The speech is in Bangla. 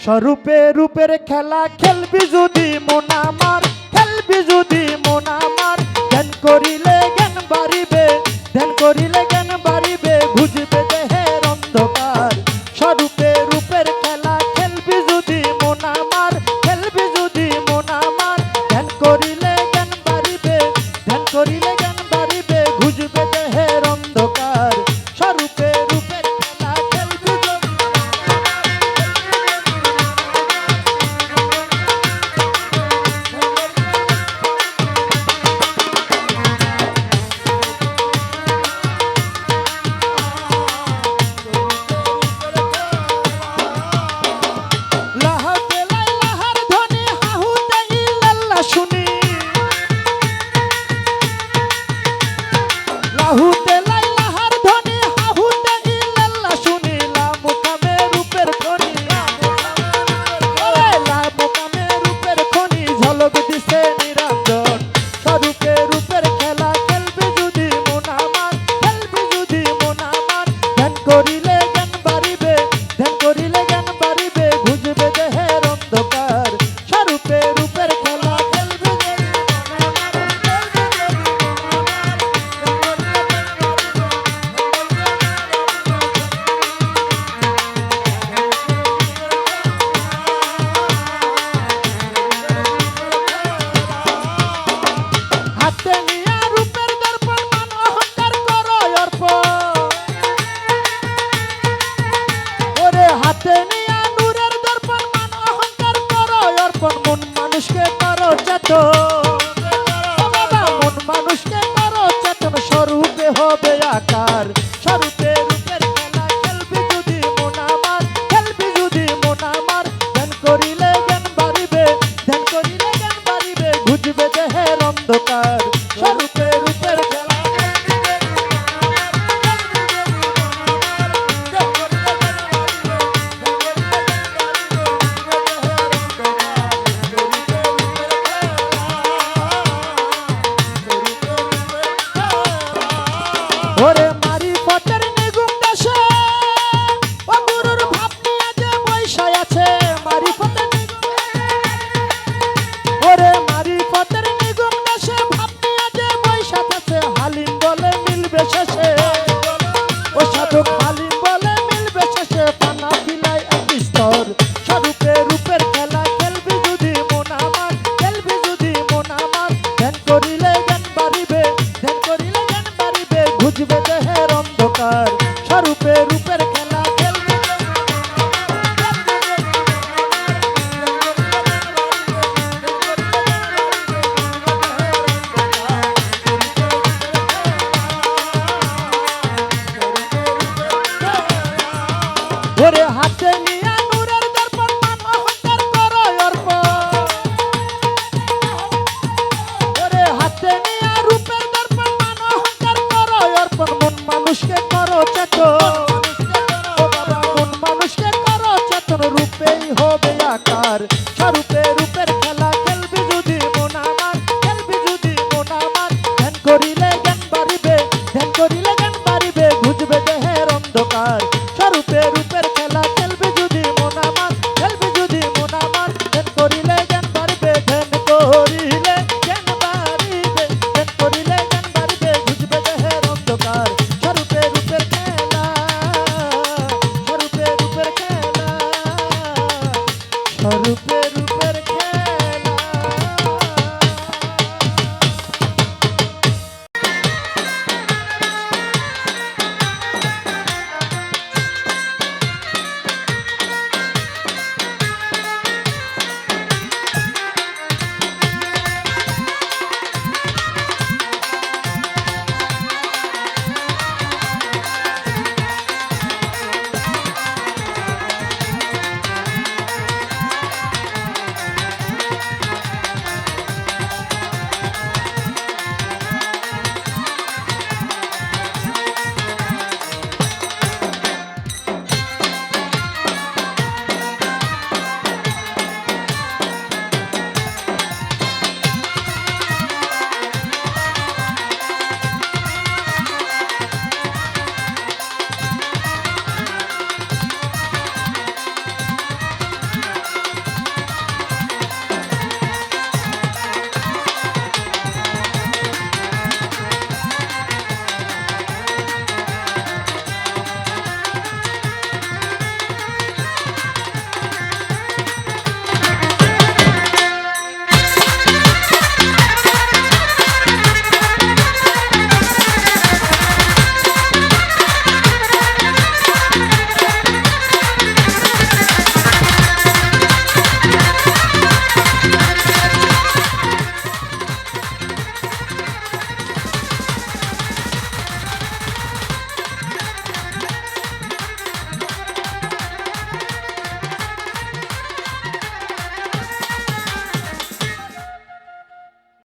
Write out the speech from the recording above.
স্বরূপে রূপের খেলা খেলবি যদি মোনামার খেলবি যদি মোনামার ধ্যান করিলে জ্ঞান বাড়িবে, ধ্যান করিলে জ্ঞান Rahul যত তার স্বরূপে রূপের ধ্যান করিলে গান পারিবে বুঝবে দেহের অন্ধকার। স্বরূপে রূপের খেলা খেলবে যদি মন আমার, খেলবে যদি মন আমার। ধ্যান করিলে গান পারিবে ধ্যান করিলে জ্ঞান পারিবে ধ্যান করিলে গান পারিবে বুঝবে দেহের অন্ধকার। স্বরূপে রূপের খেলা, স্বরূপে রূপের খেলা। স্বরূপে